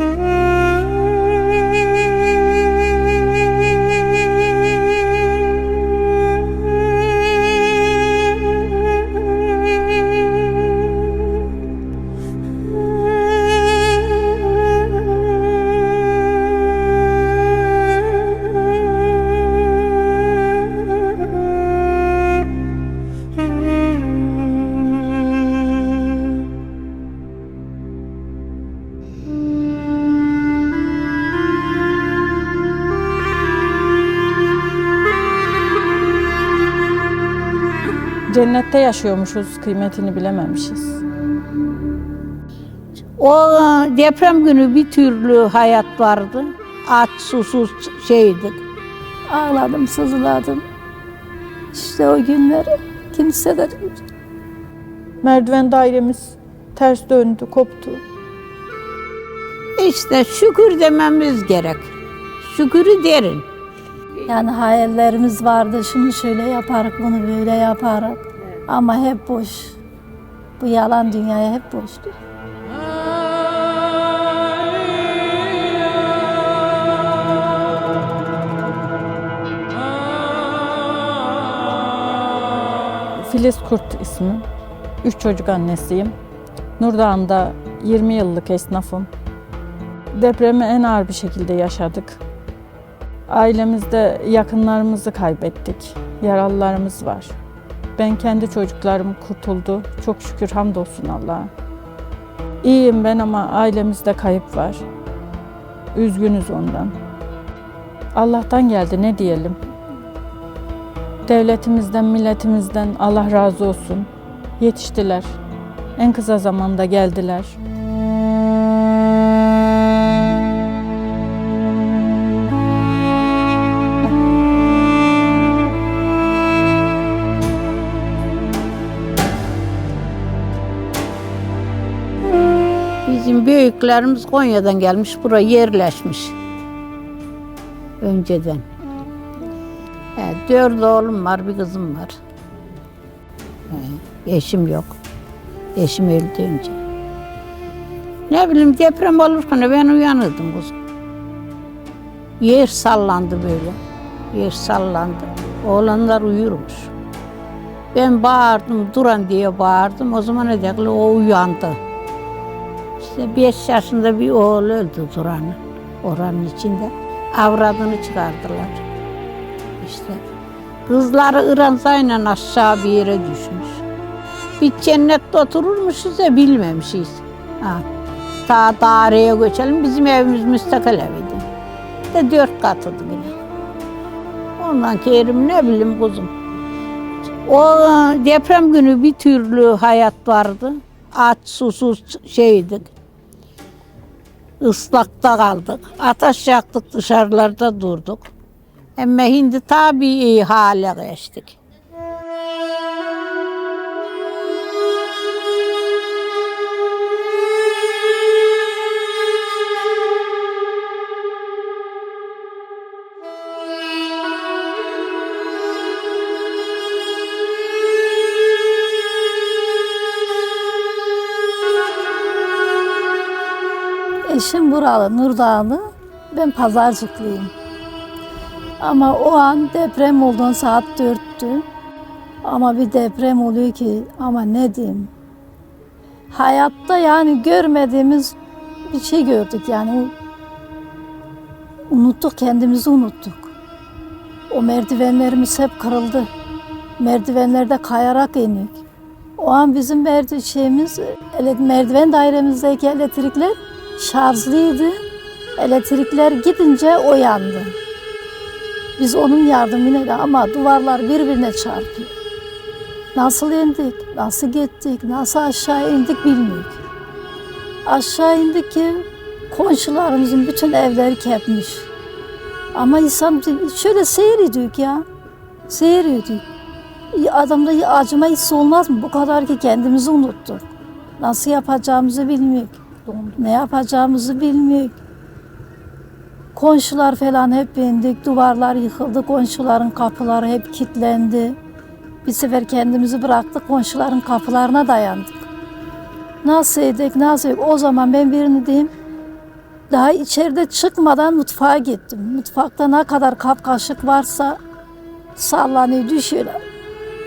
Mm-hmm. Cennette yaşıyormuşuz, kıymetini bilememişiz. O e, deprem günü bir türlü hayat vardı. Aç, susuz şeydik. Ağladım, sızladım. İşte o günleri kimse de Merdiven dairemiz ters döndü, koptu. İşte şükür dememiz gerek. Şükürü derin. yani hayallerimiz vardı. Şunu şöyle yaparız, bunu böyle yaparız. Ama hep boş. Bu yalan dünyaya hep boştu. Filiz Kurt ismi. Üç çocuk annesiyim. Nurdağ'ında 20 yıllık esnafım. Depremi en ağır bir şekilde yaşadık. Ailemizde yakınlarımızı kaybettik. Yaralılarımız var. Ben kendi çocuklarım kurtuldu. Çok şükür hamdolsun Allah'a. İyiyim ben ama ailemizde kayıp var. Üzgünüz ondan. Allah'tan geldi ne diyelim. Devletimizden, milletimizden Allah razı olsun. Yetiştiler. En kısa zamanda geldiler. Büyüklerimiz Konya'dan gelmiş, buraya yerleşmiş. Önceden. He, dört oğlum var, bir kızım var. He, eşim yok. Eşim öldü önce. Ne bileyim deprem olurken ben uyanırdım kızım. Yer sallandı böyle. Yer sallandı. Oğlanlar uyurmuş. Ben bağırdım, duran diye bağırdım. O zaman ne dekli o uyandı. İşte beş yaşında bir oğul öldü Duran'ın. Oranın içinde. Avradını çıkardılar. İşte kızları İranzayla aşağı bir yere düşmüş. Bir cennette otururmuşuz ya bilmemişiz. Ha. Ta daireye göçelim. Bizim evimiz müstakil eviydi. De dört katıydı yine. Ondan kerim ne bileyim kuzum. O deprem günü bir türlü hayat vardı. Aç, susuz şeydik. Islakta kaldık. Ateş yaktık dışarılarda durduk. Ama şimdi tabii iyi hale geçtik. Eşim buralı, Nurdağlı. Ben pazarcıklıyım. Ama o an deprem olduğun saat dörttü. Ama bir deprem oluyor ki ama ne diyeyim. Hayatta yani görmediğimiz bir şey gördük yani. Unuttuk kendimizi unuttuk. O merdivenlerimiz hep kırıldı. Merdivenlerde kayarak indik. O an bizim merdi şeyimiz, ele- merdiven dairemizdeki elektrikler şarjlıydı. Elektrikler gidince o yandı. Biz onun yardımıyla ama duvarlar birbirine çarpıyor. Nasıl indik, nasıl gittik, nasıl aşağı indik bilmiyoruz. Aşağı indik ki komşularımızın bütün evleri kepmiş. Ama insan şöyle seyrediyor ya. Seyrediyor. Adamda acıma hissi olmaz mı? Bu kadar ki kendimizi unuttuk. Nasıl yapacağımızı bilmiyoruz. Ne yapacağımızı bilmiyoruz. Komşular falan hep indik, duvarlar yıkıldı, komşuların kapıları hep kilitlendi. Bir sefer kendimizi bıraktık, komşuların kapılarına dayandık. Nasıl edik, nasıl edik? O zaman ben birini diyeyim, Daha içeride çıkmadan mutfağa gittim. Mutfakta ne kadar kap kaşık varsa sallanıyor, düşüyorlar.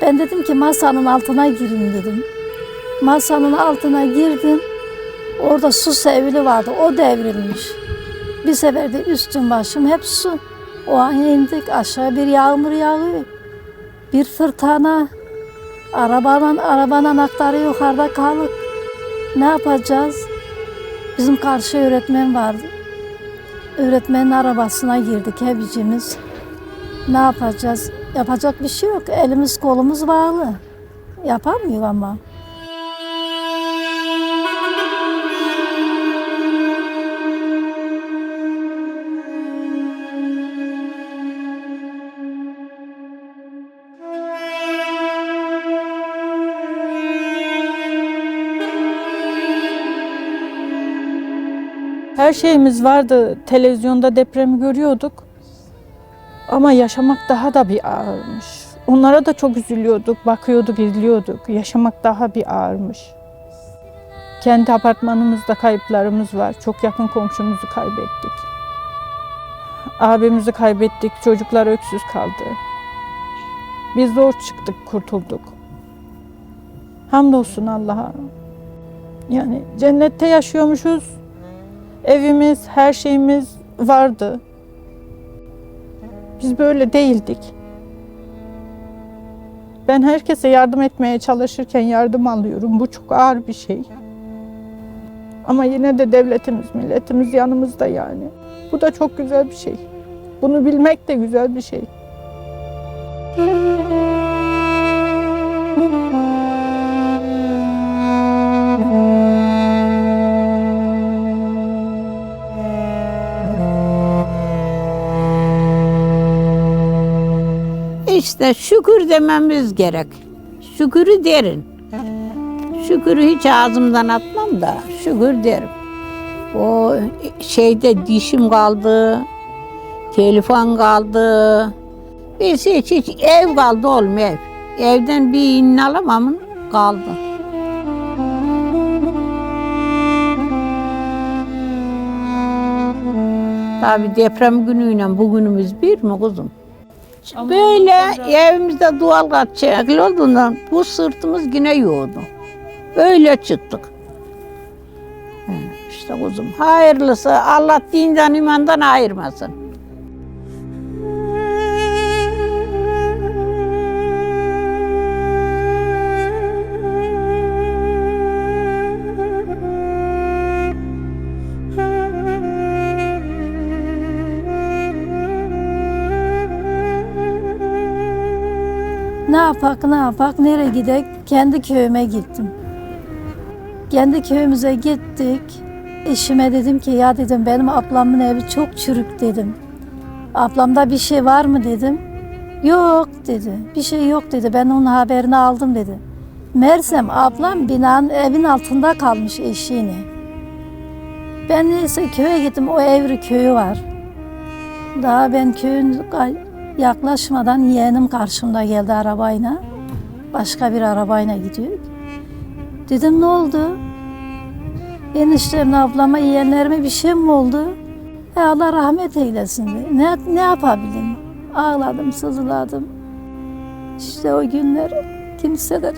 Ben dedim ki masanın altına girin dedim. Masanın altına girdim. Orada su sevili vardı. O devrilmiş. Bir sefer de üstüm başım hep su. O an indik aşağı bir yağmur yağıyor. Bir fırtına. Arabanın, arabanın anahtarı yukarıda kalıp ne yapacağız? Bizim karşı öğretmen vardı. Öğretmenin arabasına girdik hepimiz. Ne yapacağız? Yapacak bir şey yok. Elimiz kolumuz bağlı. Yapamıyor ama. Her şeyimiz vardı. Televizyonda depremi görüyorduk. Ama yaşamak daha da bir ağırmış. Onlara da çok üzülüyorduk, bakıyorduk, izliyorduk. Yaşamak daha bir ağırmış. Kendi apartmanımızda kayıplarımız var. Çok yakın komşumuzu kaybettik. Abimizi kaybettik. Çocuklar öksüz kaldı. Biz zor çıktık, kurtulduk. Hamdolsun Allah'a. Yani cennette yaşıyormuşuz. Evimiz, her şeyimiz vardı. Biz böyle değildik. Ben herkese yardım etmeye çalışırken yardım alıyorum. Bu çok ağır bir şey. Ama yine de devletimiz, milletimiz yanımızda yani. Bu da çok güzel bir şey. Bunu bilmek de güzel bir şey. İşte şükür dememiz gerek. Şükürü derin. Şükürü hiç ağzımdan atmam da şükür derim. O şeyde dişim kaldı, telefon kaldı. Biz hiç, hiç ev kaldı oğlum ev. Evden bir in alamam kaldı. Tabi deprem günüyle bugünümüz bir mi kuzum? Böyle evimizde doğal gaz çekil olduğundan bu sırtımız yine yoğdu. Böyle çıktık. İşte kuzum hayırlısı Allah dinden imandan ayırmasın. Yapak ne yapak nereye gidek? Kendi köyüme gittim. Kendi köyümüze gittik. Eşime dedim ki ya dedim benim ablamın evi çok çürük dedim. Ablamda bir şey var mı dedim. Yok dedi. Bir şey yok dedi. Ben onun haberini aldım dedi. Mersem ablam binanın evin altında kalmış eşiğini. Ben neyse köye gittim. O Evri köyü var. Daha ben köyün yaklaşmadan yeğenim karşımda geldi arabayla. Başka bir arabayla gidiyor. Dedim ne oldu? Eniştemle ablama yeğenlerime bir şey mi oldu? E Allah rahmet eylesin dedi. Ne, ne yapabilirim? Ağladım, sızladım. İşte o günler kimseler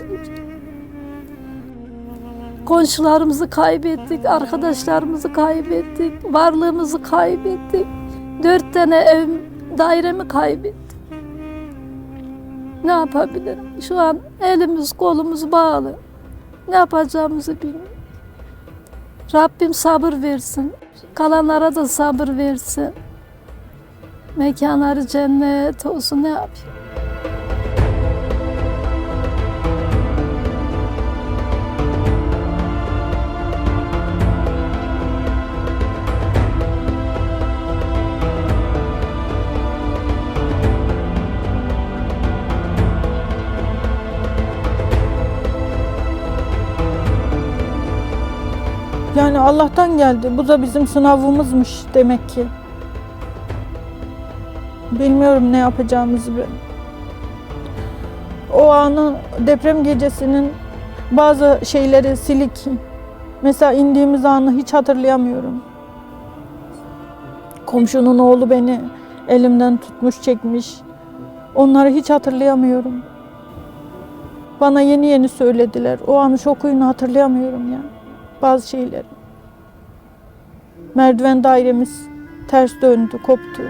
Komşularımızı kaybettik, arkadaşlarımızı kaybettik, varlığımızı kaybettik. Dört tane ev, dairemi kaybettim. Ne yapabilirim? Şu an elimiz kolumuz bağlı. Ne yapacağımızı bilmiyorum. Rabbim sabır versin. Kalanlara da sabır versin. Mekanları cennet olsun ne yapayım? Yani Allah'tan geldi. Bu da bizim sınavımızmış demek ki. Bilmiyorum ne yapacağımızı. O anın deprem gecesinin bazı şeyleri silik. Mesela indiğimiz anı hiç hatırlayamıyorum. Komşunun oğlu beni elimden tutmuş çekmiş. Onları hiç hatırlayamıyorum. Bana yeni yeni söylediler. O anın şokuyunu hatırlayamıyorum ya. Bazı şeyleri. Merdiven dairemiz ters döndü, koptu.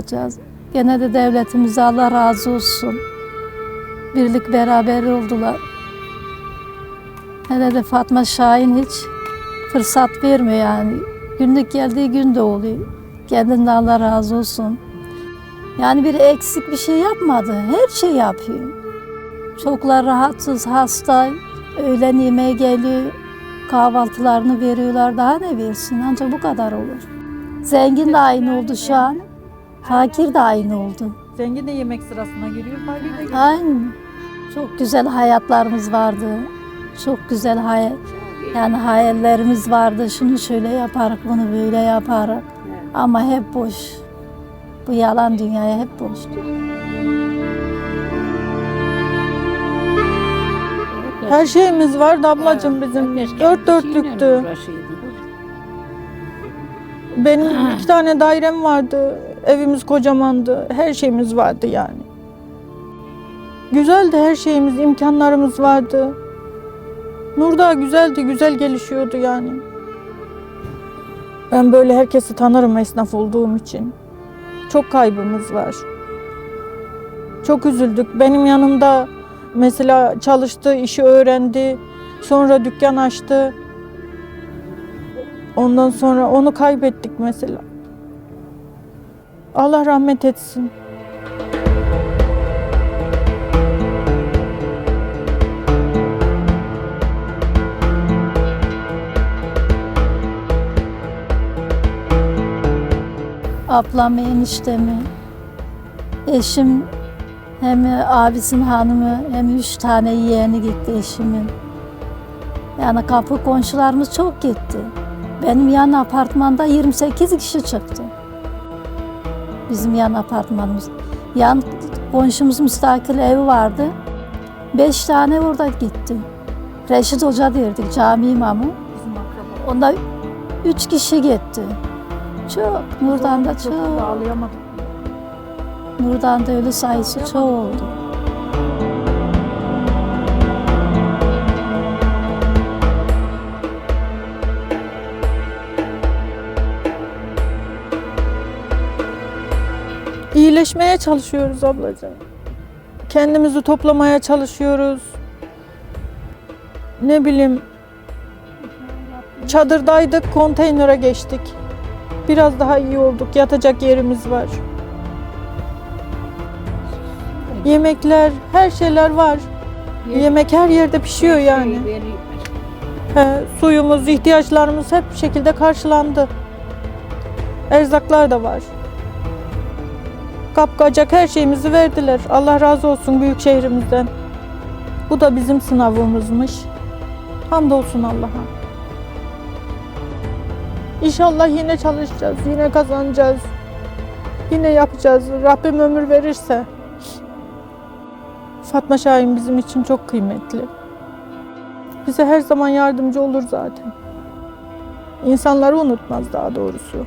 Yapacağız? Gene de devletimize Allah razı olsun. Birlik beraber oldular. Hele de Fatma Şahin hiç fırsat vermiyor yani. Günlük geldiği gün de oluyor. Kendinden Allah razı olsun. Yani bir eksik bir şey yapmadı. Her şey yapıyor. Çoklar rahatsız, hasta. Öğlen yemeğe geliyor. Kahvaltılarını veriyorlar. Daha ne versin? Ancak bu kadar olur. Zengin de aynı oldu şu an. Fakir de aynı oldu. Zengin de yemek sırasına giriyor, fakir de giriyor. Aynı. Çok güzel hayatlarımız vardı. Çok güzel hayal. Yani hayallerimiz vardı. Şunu şöyle yaparak, bunu böyle yaparak. Ama hep boş. Bu yalan dünyaya hep boştu. Her şeyimiz vardı ablacığım bizim. Dört dörtlüktü. Benim iki tane dairem vardı. Evimiz kocamandı. Her şeyimiz vardı yani. Güzeldi her şeyimiz, imkanlarımız vardı. Nurdağ güzeldi, güzel gelişiyordu yani. Ben böyle herkesi tanırım esnaf olduğum için. Çok kaybımız var. Çok üzüldük. Benim yanımda mesela çalıştı, işi öğrendi. Sonra dükkan açtı. Ondan sonra onu kaybettik mesela. Allah rahmet etsin. Ablam, eniştemi, eşim hem abisinin hanımı hem üç tane yeğeni gitti eşimin. Yani kapı komşularımız çok gitti. Benim yan apartmanda 28 kişi çıktı. Bizim yan apartmanımız. Yan komşumuz müstakil evi vardı. Beş tane orada gitti. Reşit Hoca derdik, cami imamı. Onda üç kişi gitti. Çok, Nurdan da çok. Nurdan da ölü sayısı çok oldu. İyileşmeye çalışıyoruz ablacığım. Kendimizi toplamaya çalışıyoruz. Ne bileyim çadırdaydık, konteynere geçtik. Biraz daha iyi olduk. Yatacak yerimiz var. Yemekler, her şeyler var. Yemek her yerde pişiyor yani. He, suyumuz, ihtiyaçlarımız hep bir şekilde karşılandı. Erzaklar da var. Kapkacak her şeyimizi verdiler. Allah razı olsun büyük şehrimizden. Bu da bizim sınavımızmış. Hamdolsun Allah'a. İnşallah yine çalışacağız, yine kazanacağız. Yine yapacağız. Rabbim ömür verirse. Fatma Şahin bizim için çok kıymetli. Bize her zaman yardımcı olur zaten. İnsanları unutmaz daha doğrusu.